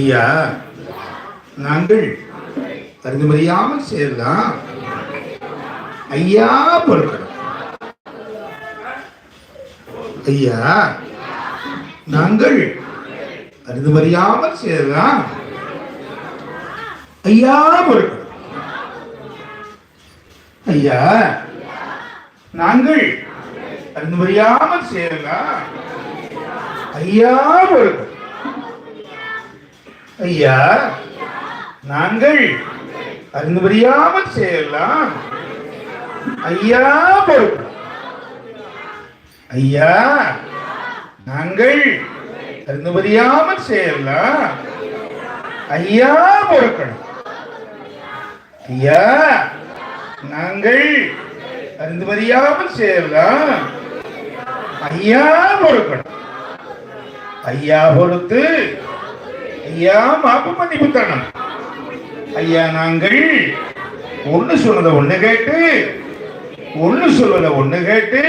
ஐயா நாங்கள் அறிந்துமறியாமல் செய்யலாம். ஐயா பொருட்கள் ஐயா நாங்கள் அறிந்துமறியாமல் செய்யலாம். ஐயா பொருட்கள் ஐயா நாங்கள் அறிந்துமறியாமல் செய்யலாம். ஐயா பொருட்கள் ஐயா நாங்கள் அறிந்து புரியாமல் செய்யலாம். ஐயா பொறுப்பு. ஐயா நாங்கள் அறிந்து புரியாமல் செய்யலாம். ஐயா பொறுக்கணும் ஐயா நாங்கள் அறிந்து புரியாமல் செய்யலாம். ஐயா பொறுக்கணும் ஐயா பொறுத்து ஐயா மாப்பு மன்னிப்பு தரணும். ஐயா நாங்கள் ஒண்ணு சொன்னதை ஒண்ணு கேட்டு ஒண்ணு சொல்வத ஒண்ணு கேட்டு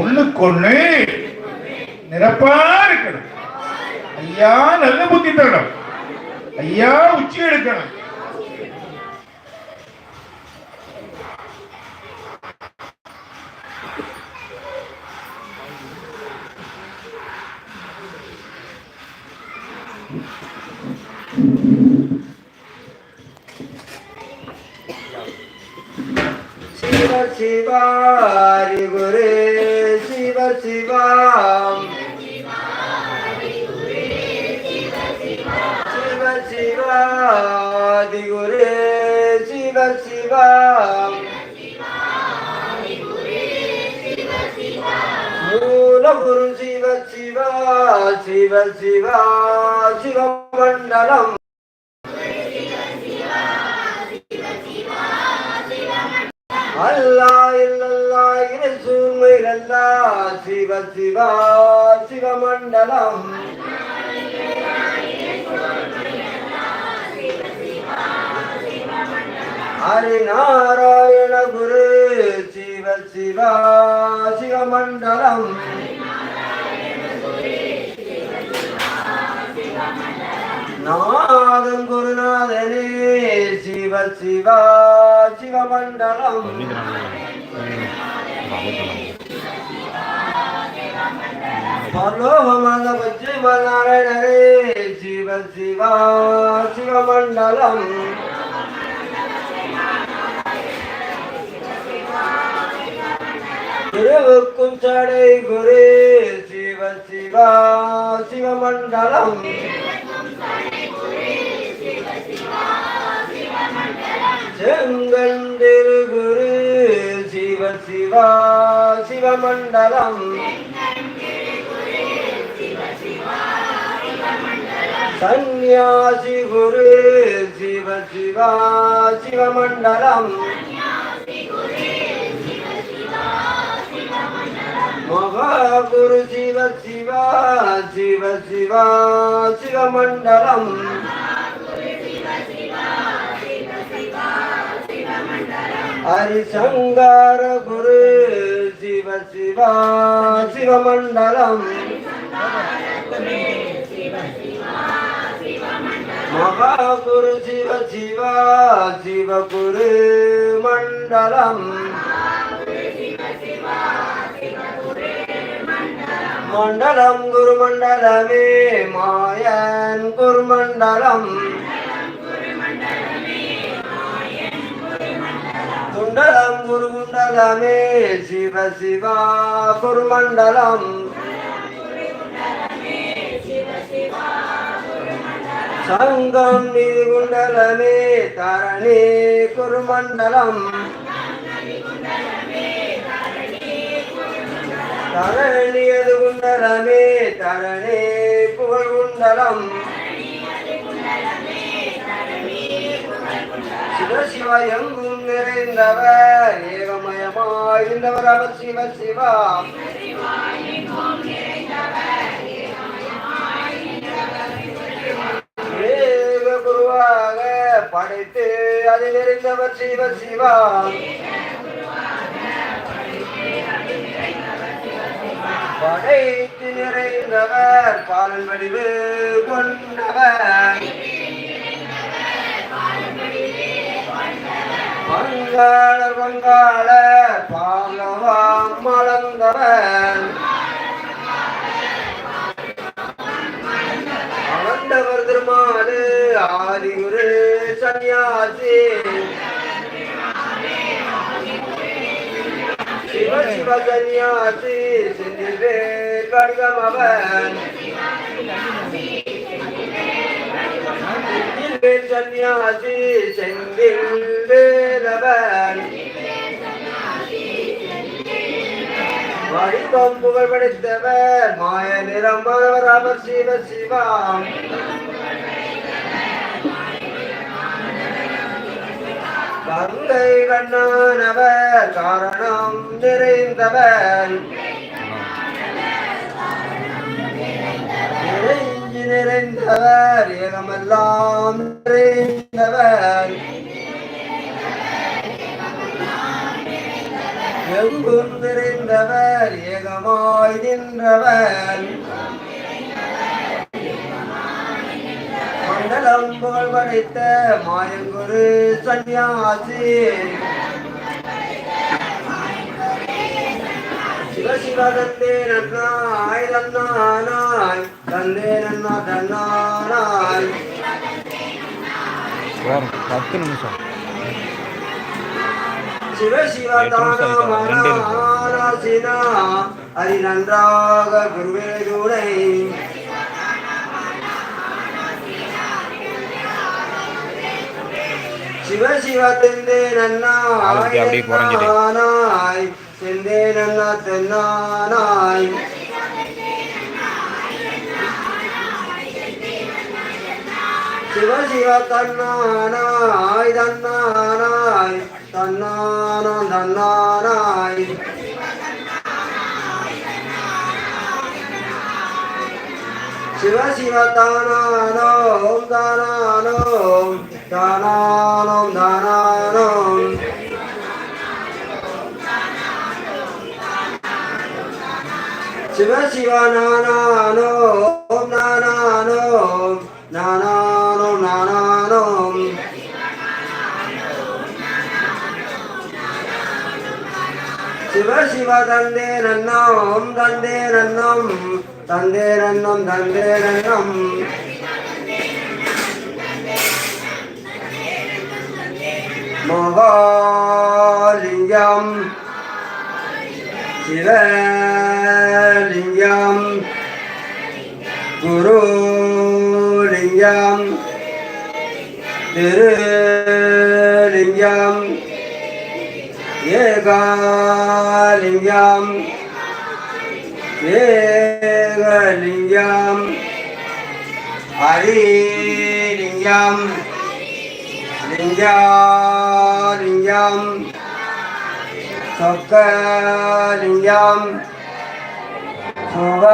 ஒண்ணுக்கொண்ணு நிரப்பா இருக்கணும் ஐயா நல்ல புத்தி தரணும். ஐயா உச்சி எடுக்கணும். சிவர் சிவாரி குரு சிவர் சிவாம். சிவர் சிவாதி குரு சிவர் சிவாம். மூலகுரு சிவ சிவா சிவ சிவா சிவமண்டலம். அல்லா இல்லல்லா இயேசுமைலல்லா சிவ சிவா சிவமண்டலம். ஹரிநாராயண குரு சிவ சிவா சிவமண்டலம். நாதம் குருநாதனே சிவ சிவா சிவமண்டலம் பரலோகமல்ல பச்சிம நாராயணரே சிவ சிவா சிவமண்டலம் திருவுக்கும் சடை குரு சிவ சிவா சிவமண்டலம் செங்கண்டிரு திருகுரு சிவ சிவா சிவமண்டலம். சந்நியாசி குரு சிவ சிவா சிவமண்டலம். மகாகுரு சிவ சிவா சிவ சிவா சிவமண்டலம். ஹரிசங்கார குரு சிவ சிவா சிவமண்டலம். மகாகுரு சிவ சிவா சிவகுரு மண்டலம். மண்டலம் குருமண்டலமே மாயன் குருமண்டலம். மண்டலம் குண்டலம் குருகுண்டலமே சிவ சிவா குருமண்டலம். சங்கம் நிதி குண்டலமே தரணி குருமண்டலம். தரணியது குண்டலமே தரணி புகழ் குண்டலம் சிவசிவ எங்கும் நிறைந்தவர். ஏகமயமாயிருந்தவர் அவர் சிவ சிவா ஏக குருவாக படைத்து அதில் இருந்தவர் சிவ சிவா படைத்து நிறைந்தவர் பாலன் வடிவு கொண்டவர். மங்களர் பங்காளர் பாலவாம் மலர்ந்தவர். ஆண்டவர் திருமாலு ஆதிகுரு சன்னியாசி சிவ சிவ சன்னியாசி சிந்திவே கடிகமவன் செந்தில் சன்னியாசி செந்தில் வேலவன் வடிவம் புகழ் படைத்தவர். மாய நிறம் மாணவர் அவர் சிவ சிவாம் கங்கை கண்ணானவர் காரணம் நிறைந்தவர். நிறைஞ்சி நிறைந்தவர் ஏகமெல்லாம் நின்றவர் மண்டலம் புகழ் படைத்த மாயங்குரு சன்னியாசி. சிவ சிவ தந்தே நன்னாய் தன்னானாய் தந்தே நன்னா தன்னானாய் பத்து நிமிஷம். சிவ சிவ எட்டு நிமிஷம். அரி நன்றாக குருவே துணை சிவ சிவ தெந்தே நன்னா ஆளுக்கு அப்படியே குறைஞ்சிட்டு. நானாய் தெந்தே நன்னா தென்னானாய். சிவ சிவ தன்னானாய் தன்னானாய். தன்னானாம் தன்னானாய். சிவ சிவ தானானோம் தானானோம் தானானோம் தானானோம் சிவ சிவ நானானோம் நானானோம் நானானோம் நானானோம் சிவ சிவ தந்தே நன்னோம் தந்தே நன்னம் தந்தே நன்னம் தந்தே நன்னம். மகாலிங்கம் சிவலிங்கம் குருலிங்கம் திருலிங்கம். ஏகாலிங்கம். ஏகலிங்கம். ஹரிலிங்கம். லிங்காலிங்கம். சொக்கலிங்கம். சுவ